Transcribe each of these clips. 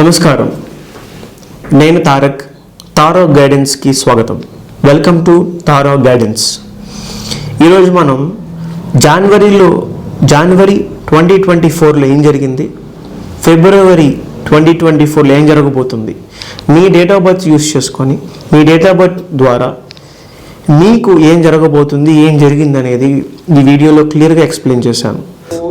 నమస్కారం. నేను తారక్ తారో గైడెన్స్కి స్వాగతం. వెల్కమ్ టు తారో గైడెన్స్ ఈరోజు మనం జనవరిలో జనవరి ట్వంటీ ట్వంటీ ఫోర్లో ఏం జరిగింది? ఫిబ్రవరి ట్వంటీ ట్వంటీ ఫోర్లో ఏం జరగబోతుంది? మీ డేట్ ఆఫ్ బర్త్ యూస్ చేసుకొని మీ డేట్ ఆఫ్ బర్త్ ద్వారా మీకు ఏం జరగబోతుంది ఏం జరిగింది అనేది ఈ వీడియోలో క్లియర్గా ఎక్స్ప్లెయిన్ చేశాను.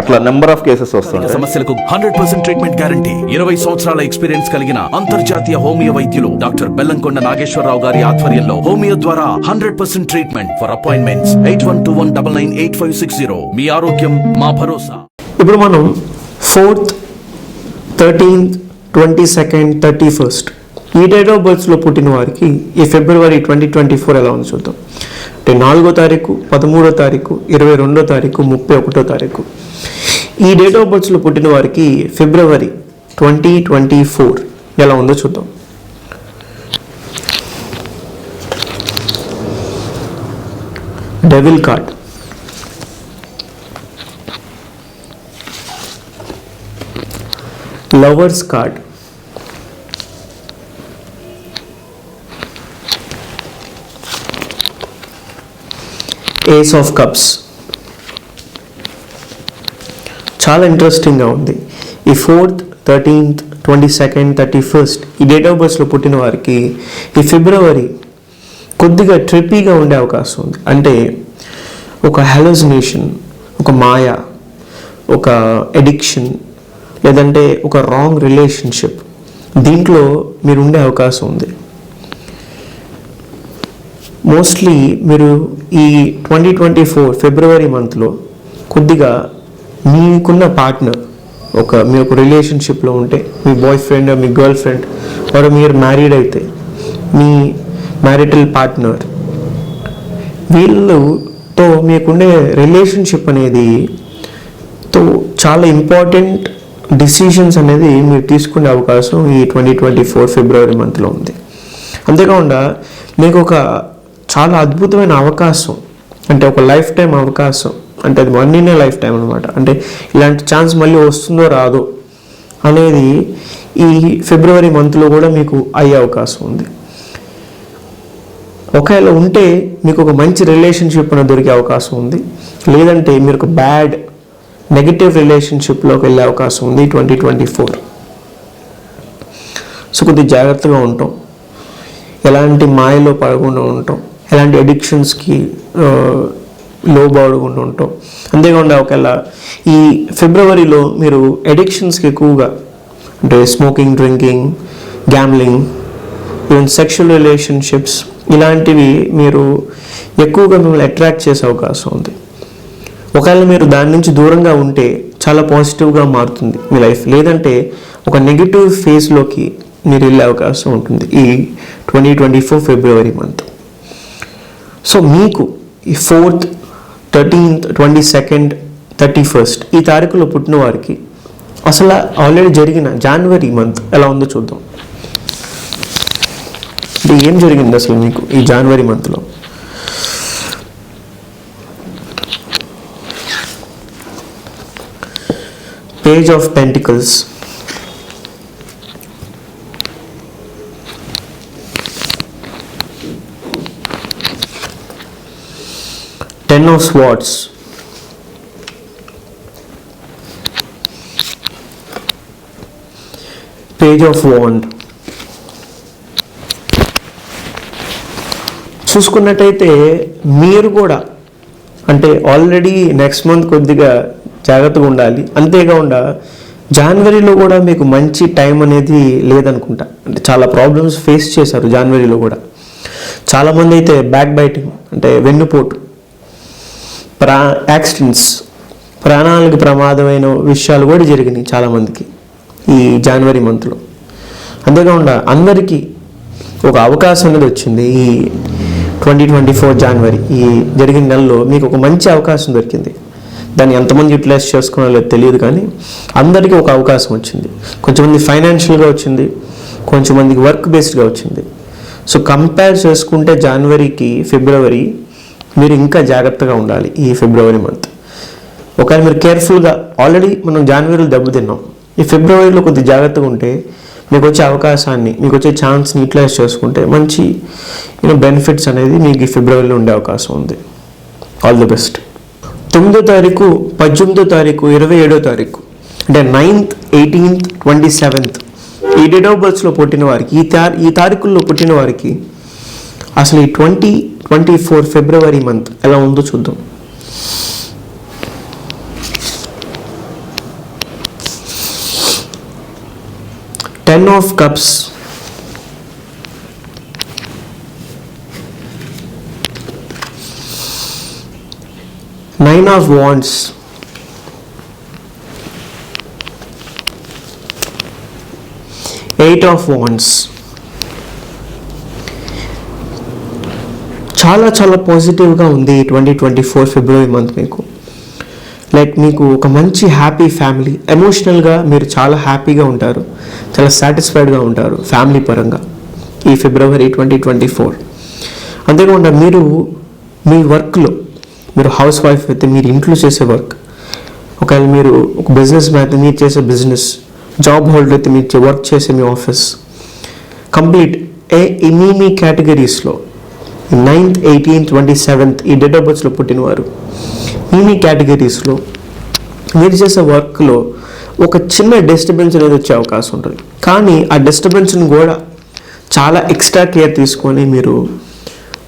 అట్లా నెంబర్ ఆఫ్ కేసెస్ వస్తుంటాయి. సమస్యలకు హండ్రెడ్ పర్సెంట్ ట్రీట్మెంట్ గ్యారంటీ ఇరవై సంవత్సరాల ఎక్స్పీరియన్స్ కలిగిన అంతర్జాతీయ హోమియో వైద్యులు డాక్టర్ బెల్లంకొండ నాగేశ్వరరావు గారి ఆధ్వర్యంలో హోమియో ద్వారా hundred percent treatment for appointments eight one two one double nine eight five six zero మీ ఆరోగ్యం మా భరోసా. ఇప్పుడు మనం fourth thirteenth twenty second thirty first ఈ డేట్ ఆఫ్ బర్త్స్లో పుట్టిన వారికి ఈ ఫిబ్రవరి ట్వంటీ ట్వంటీ ఫోర్ ఎలా ఉంది చూద్దాం. అంటే నాలుగో తారీఖు పదమూడో తారీఖు ఇరవై రెండో తారీఖు ముప్పై ఒకటో తారీఖు. ఈ డేట్ ఆఫ్ బర్త్స్లో పుట్టిన వారికి ఫిబ్రవరి ట్వంటీ ట్వంటీ ఫోర్ ఎలా ఉందో చూద్దాం. Devil card lovers card ace of cups చాలా ఇంట్రెస్టింగ్గా ఉంది. ఈ fourth thirteenth twenty second thirty first ఈ డేట్ ఆఫ్ బర్త్స్లో పుట్టిన వారికి ఈ ఫిబ్రవరి కొద్దిగా ట్రిప్పీగా ఉండే అవకాశం ఉంది. అంటే ఒక హెలోజినేషన్ ఒక మాయ ఒక ఎడిక్షన్ లేదంటే ఒక రాంగ్ రిలేషన్షిప్ దీంట్లో మీరు ఉండే అవకాశం ఉంది. మోస్ట్లీ మీరు ఈ ట్వంటీ ట్వంటీ ఫోర్ ఫిబ్రవరి మంత్లో కొద్దిగా మీకున్న పార్ట్నర్ ఒక మీ ఒక రిలేషన్షిప్లో ఉంటే మీ బాయ్ ఫ్రెండ్ మీ గర్ల్ ఫ్రెండ్ వారు మీరు మ్యారీడ్ అయితే మీ మ్యారిటల్ పార్ట్నర్ వీళ్ళతో మీకుండే రిలేషన్షిప్ అనేది తో చాలా ఇంపార్టెంట్ డిసిషన్స్ అనేది మీరు తీసుకునే అవకాశం ఈ ట్వంటీ ట్వంటీ ఫోర్ ఫిబ్రవరి మంత్లో ఉంది. అంతేకాకుండా మీకు ఒక చాలా అద్భుతమైన అవకాశం. అంటే ఒక లైఫ్ టైం అవకాశం. అంటే అది వన్ ఇన్ లైఫ్ టైం అనమాట అంటే ఇలాంటి ఛాన్స్ మళ్ళీ వస్తుందో రాదో అనేది ఈ ఫిబ్రవరి మంత్లో కూడా మీకు అయ్యే అవకాశం ఉంది. ఒకవేళ ఉంటే మీకు ఒక మంచి రిలేషన్షిప్ అనేది దొరికే అవకాశం ఉంది. లేదంటే మీరు ఒక బ్యాడ్ నెగిటివ్ రిలేషన్షిప్లోకి వెళ్ళే అవకాశం ఉంది ట్వంటీ ట్వంటీ ఫోర్. సో కొద్దిగా జాగ్రత్తగా ఉంటాం. ఎలాంటి మాయలో పడకుండా ఉంటాం. ఎలాంటి అడిక్షన్స్కి లోబడుకుంటూ ఉంటాం. అంతేకాకుండా ఒకవేళ ఈ ఫిబ్రవరిలో మీరు అడిక్షన్స్కి ఎక్కువగా అంటే smoking drinking gambling even sexual relationships ఇలాంటివి మీరు ఎక్కువగా మిమ్మల్ని అట్రాక్ట్ చేసే అవకాశం ఉంది. ఒకవేళ మీరు దాని నుంచి దూరంగా ఉంటే చాలా పాజిటివ్గా మారుతుంది మీ లైఫ్. లేదంటే ఒక నెగిటివ్ ఫేజ్లోకి మీరు వెళ్ళే అవకాశం ఉంటుంది ఈ twenty twenty four February month so మీకు ఈ fourth thirteenth twenty second thirty first ఈ తారీఖులో పుట్టిన వారికి అసలు ఆల్రెడీ జరిగిన జనవరి మంత్ ఎలా ఉందో చూద్దాం. అంటే ఏం జరిగింది అసలు మీకు ఈ జనవరి మంత్లో page of pentacles ten of swords page of wand చూసుకున్నట్టయితే మీరు కూడా అంటే ఆల్రెడీ నెక్స్ట్ మంత్ కొద్దిగా జాగ్రత్తగా ఉండాలి. అంతేకాకుండా జనవరిలో కూడా మీకు మంచి టైం అనేది లేదనుకుంటా. అంటే చాలా ప్రాబ్లమ్స్ ఫేస్ చేశారు జనవరిలో కూడా. చాలామంది అయితే బ్యాక్ బైటింగ్ అంటే వెన్నుపోటు. ప్రా యాక్సిడెంట్స్ ప్రాణాలకు ప్రమాదమైన విషయాలు కూడా జరిగినాయి చాలామందికి ఈ జనవరి మంత్లో. అంతేకాకుండా అందరికీ ఒక అవకాశం అనేది వచ్చింది ఈ ట్వంటీ ట్వంటీ ఫోర్ జనవరి ఈ జరిగిన నెలలో మీకు ఒక మంచి అవకాశం దొరికింది. దాన్ని ఎంతమంది యూటిలైజ్ చేసుకున్నారో తెలియదు కానీ అందరికీ ఒక అవకాశం వచ్చింది. కొంతమంది ఫైనాన్షియల్గా వచ్చింది కొంచెమందికి వర్క్ బేస్డ్గా వచ్చింది. సో కంపేర్ చేసుకుంటే జనవరికి ఫిబ్రవరి మీరు ఇంకా జాగ్రత్తగా ఉండాలి ఈ ఫిబ్రవరి మంత్ ఒకవేళ మీరు కేర్ఫుల్గా ఆల్రెడీ మనం జనవరిలో దెబ్బతిన్నాం. ఈ ఫిబ్రవరిలో కొద్ది జాగ్రత్తగా ఉంటే మీకు వచ్చే అవకాశాన్ని మీకు వచ్చే ఛాన్స్ని యూటిలైజ్ చేసుకుంటే మంచి యూనో బెనిఫిట్స్ అనేది మీకు ఈ ఫిబ్రవరిలో ఉండే అవకాశం ఉంది. ఆల్ ది బెస్ట్ తొమ్మిదో తారీఖు పద్దెనిమిదో తారీఖు ఇరవై ఏడో తారీఖు అంటే నైన్త్ ఎయిటీన్త్ ట్వంటీ సెవెంత్ ఈ డేట్ ఆఫ్ బర్త్స్లో పుట్టిన వారికి ఈ తారీ ఈ తారీఖుల్లో పుట్టిన వారికి అసలు ఈ twenty twenty four February month. ఎలా ఉందో చూద్దాం. Ten of cups. Nine of wands. Eight of wands. చాలా చాలా పాజిటివ్గా ఉంది twenty twenty four February month మీకు. లైక్ మీకు ఒక మంచి హ్యాపీ ఫ్యామిలీ ఎమోషనల్గా మీరు చాలా హ్యాపీగా ఉంటారు. చాలా సాటిస్ఫైడ్గా ఉంటారు ఫ్యామిలీ పరంగా ఈ ఫిబ్రవరి ట్వంటీ ట్వంటీ ఫోర్ అంతేకాకుండా మీరు మీ వర్క్లో మీరు హౌస్ వైఫ్ అయితే మీరు ఇంట్లో చేసే వర్క్ ఒకవేళ మీరు ఒక బిజినెస్ మ్యాన్ అయితే మీరు చేసే బిజినెస్ జాబ్ హోల్డర్ అయితే మీరు వర్క్ చేసే మీ ఆఫీస్ కంప్లీట్ ఏ ఈ మీ మీ కేటగిరీస్లో నైన్త్ ఎయిటీన్త్ ట్వంటీ సెవెంత్ ఈ డేట్ ఆఫ్ బర్త్స్లో పుట్టినవారు. ఈ మీ కేటగిరీస్లో మీరు చేసే వర్క్లో ఒక చిన్న డిస్టర్బెన్స్ అనేది వచ్చే అవకాశం ఉంటుంది. కానీ ఆ డిస్టర్బెన్స్ని కూడా చాలా ఎక్స్ట్రా కేర్ తీసుకొని మీరు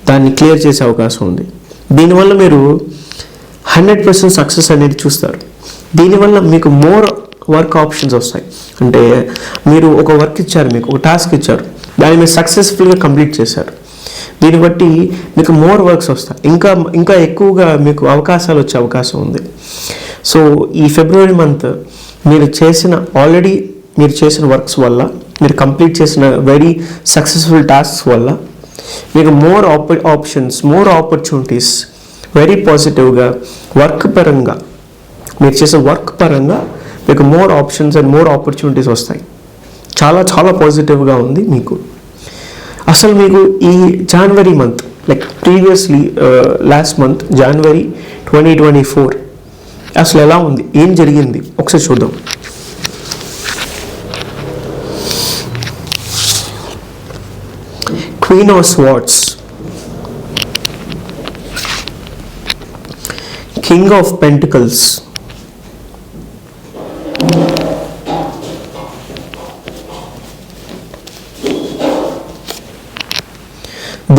దాన్ని క్లియర్ చేసే అవకాశం ఉంది. దీనివల్ల మీరు హండ్రెడ్ పర్సెంట్ సక్సెస్ అనేది చూస్తారు. దీనివల్ల మీకు మోర్ వర్క్ ఆప్షన్స్ వస్తాయి. అంటే మీరు ఒక వర్క్ ఇచ్చారు మీకు ఒక టాస్క్ ఇచ్చారు. దాన్ని మీరు సక్సెస్ఫుల్గా కంప్లీట్ చేశారు. దీన్ని బట్టి మీకు మోర్ వర్క్స్ వస్తాయి. ఇంకా ఇంకా ఎక్కువగా మీకు అవకాశాలు వచ్చే అవకాశం ఉంది. సో ఈ ఫిబ్రవరి మంత్ మీరు చేసిన ఆల్రెడీ మీరు చేసిన వర్క్స్ వల్ల మీరు కంప్లీట్ చేసిన వెరీ సక్సెస్ఫుల్ టాస్క్స్ వల్ల మీకు మోర్ ఆప ఆప్షన్స్ మోర్ ఆపర్చునిటీస్ వెరీ పాజిటివ్గా వర్క్ పరంగా మీరు చేసే వర్క్ పరంగా మీకు more options and more opportunities వస్తాయి. చాలా చాలా పాజిటివ్గా ఉంది మీకు. అసలు మీకు ఈ January month like previously last month January twenty twenty four అసలు ఎలా ఉంది? ఏం జరిగింది? ఒకసారి చూద్దాం. Queen of swords king of pentacles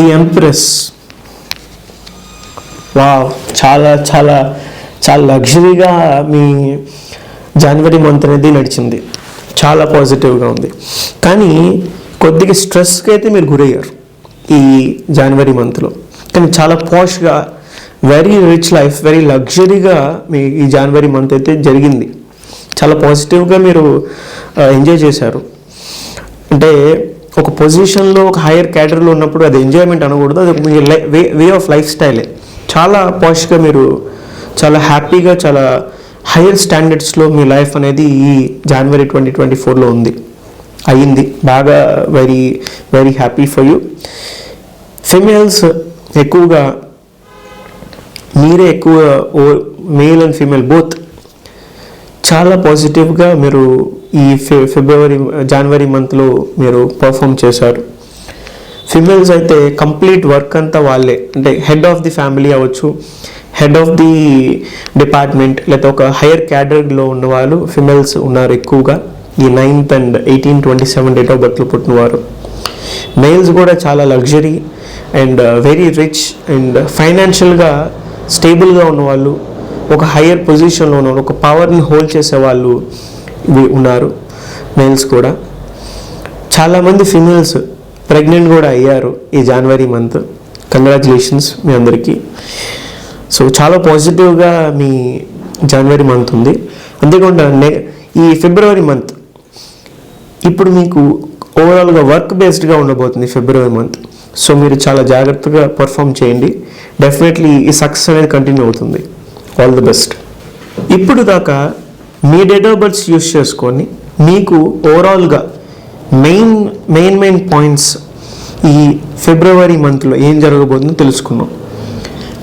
the empress. Wow చాలా చాలా చాలా లగ్జరీగా మీ జనవరి మంత్ అనేది నడిచింది. చాలా పాజిటివ్గా ఉంది. కానీ కొద్దిగా స్ట్రెస్కి అయితే మీరు గురయ్యారు ఈ జనవరి మంత్లో. కానీ చాలా పాష్గా వెరీ రిచ్ లైఫ్ వెరీ లగ్జరీగా మీ ఈ జనవరి మంత్ అయితే జరిగింది. చాలా పాజిటివ్గా మీరు ఎంజాయ్ చేశారు. అంటే ఒక పొజిషన్లో ఒక హైయర్ క్యాటరీలో ఉన్నప్పుడు అది ఎంజాయ్మెంట్ అనకూడదు. అది మీ వే వే ఆఫ్ లైఫ్ స్టైలే చాలా పాష్గా మీరు చాలా హ్యాపీగా చాలా హైయర్ స్టాండర్డ్స్లో మీ లైఫ్ అనేది ఈ జనవరి ట్వంటీ ట్వంటీ ఫోర్లో ఉంది. అయ్యింది. బాగా very very happy for you females ఎక్కువగా మీరే ఎక్కువ ఓ మేల్ అండ్ ఫీమేల్ బోత్ చాలా పాజిటివ్గా మీరు ఈ ఫి- ఫిబ్రవరి జనవరి మంత్లో మీరు పర్ఫామ్ చేశారు. ఫిమేల్స్ అయితే కంప్లీట్ వర్క్ అంతా వాళ్ళే. అంటే హెడ్ ఆఫ్ ది ఫ్యామిలీ అవ్వచ్చు హెడ్ ఆఫ్ ది డిపార్ట్మెంట్ లేదా ఒక హైయర్ క్యాడర్లో ఉన్న వాళ్ళు ఫిమేల్స్ ఉన్నారు ఎక్కువగా. ఈ ninth and eighteen twenty seven date of బర్త్లో పుట్టినవారు. మేల్స్ కూడా చాలా luxury and very rich and ఫైనాన్షియల్గా స్టేబుల్గా ఉన్నవాళ్ళు ఒక హయ్యర్ పొజిషన్లో ఉన్నవాళ్ళు ఒక పవర్ని హోల్డ్ చేసే వాళ్ళు ఉన్నారు మేల్స్ కూడా. చాలామంది ఫిమేల్స్ ప్రెగ్నెంట్ కూడా అయ్యారు ఈ జనవరి మంత్ కంగ్రాచులేషన్స్ మీ అందరికీ. సో చాలా పాజిటివ్గా మీ జనవరి మంత్ ఉంది. అంతేకాకుండా నె ఈ ఫిబ్రవరి మంత్ ఇప్పుడు మీకు ఓవరాల్గా వర్క్ బేస్డ్గా ఉండబోతుంది ఫిబ్రవరి మంత్ సో మీరు చాలా జాగ్రత్తగా పర్ఫామ్ చేయండి. డెఫినెట్లీ ఈ సక్సెస్ అనేది కంటిన్యూ అవుతుంది. ఆల్ ది బెస్ట్ ఇప్పుడు దాకా మీ డేట్ ఆఫ్ బర్త్స్ యూస్ చేసుకొని మీకు ఓవరాల్గా మెయిన్ మెయిన్ మెయిన్ పాయింట్స్ ఈ ఫిబ్రవరి మంత్లో ఏం జరగబోతుందో తెలుసుకున్నాం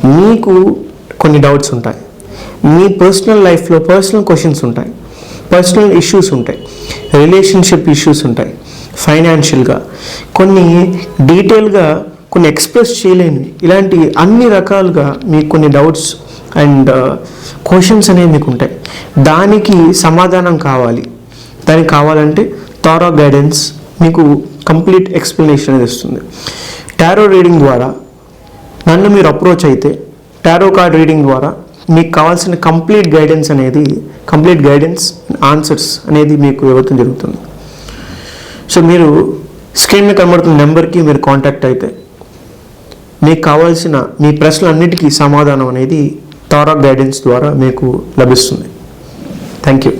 మీకు కొన్ని డౌట్స్ ఉంటాయి. మీ పర్సనల్ లైఫ్లో పర్సనల్ క్వశ్చన్స్ ఉంటాయి. పర్సనల్ ఇష్యూస్ ఉంటాయి. రిలేషన్షిప్ ఇష్యూస్ ఉంటాయి. ఫైనాన్షియల్గా కొన్ని డీటెయిల్గా కొన్ని ఎక్స్ప్రెస్ చేయలేని ఇలాంటి అన్ని రకాలుగా మీకు కొన్ని డౌట్స్ అండ్ uh, క్వశ్చన్స్ అనేవి మీకు ఉంటాయి దానికి సమాధానం కావాలి. దానికి కావాలంటే తారో గైడెన్స్ మీకు కంప్లీట్ ఎక్స్ప్లెనేషన్ అనేది ఇస్తుంది టారో రీడింగ్ ద్వారా నన్ను మీరు అప్రోచ్ అయితే టారో కార్డ్ రీడింగ్ ద్వారా మీకు కావాల్సిన కంప్లీట్ గైడెన్స్ అనేది కంప్లీట్ గైడెన్స్ ఆన్సర్స్ అనేది మీకు ఇవ్వటం జరుగుతుంది. సో మీరు స్క్రీన్ మీద కనబడుతున్న నెంబర్కి మీరు కాంటాక్ట్ అయితే మీకు కావాల్సిన మీ ప్రశ్నలన్నిటికీ సమాధానం అనేది తారా గైడెన్స్ ద్వారా మీకు లభిస్తుంది. Thank you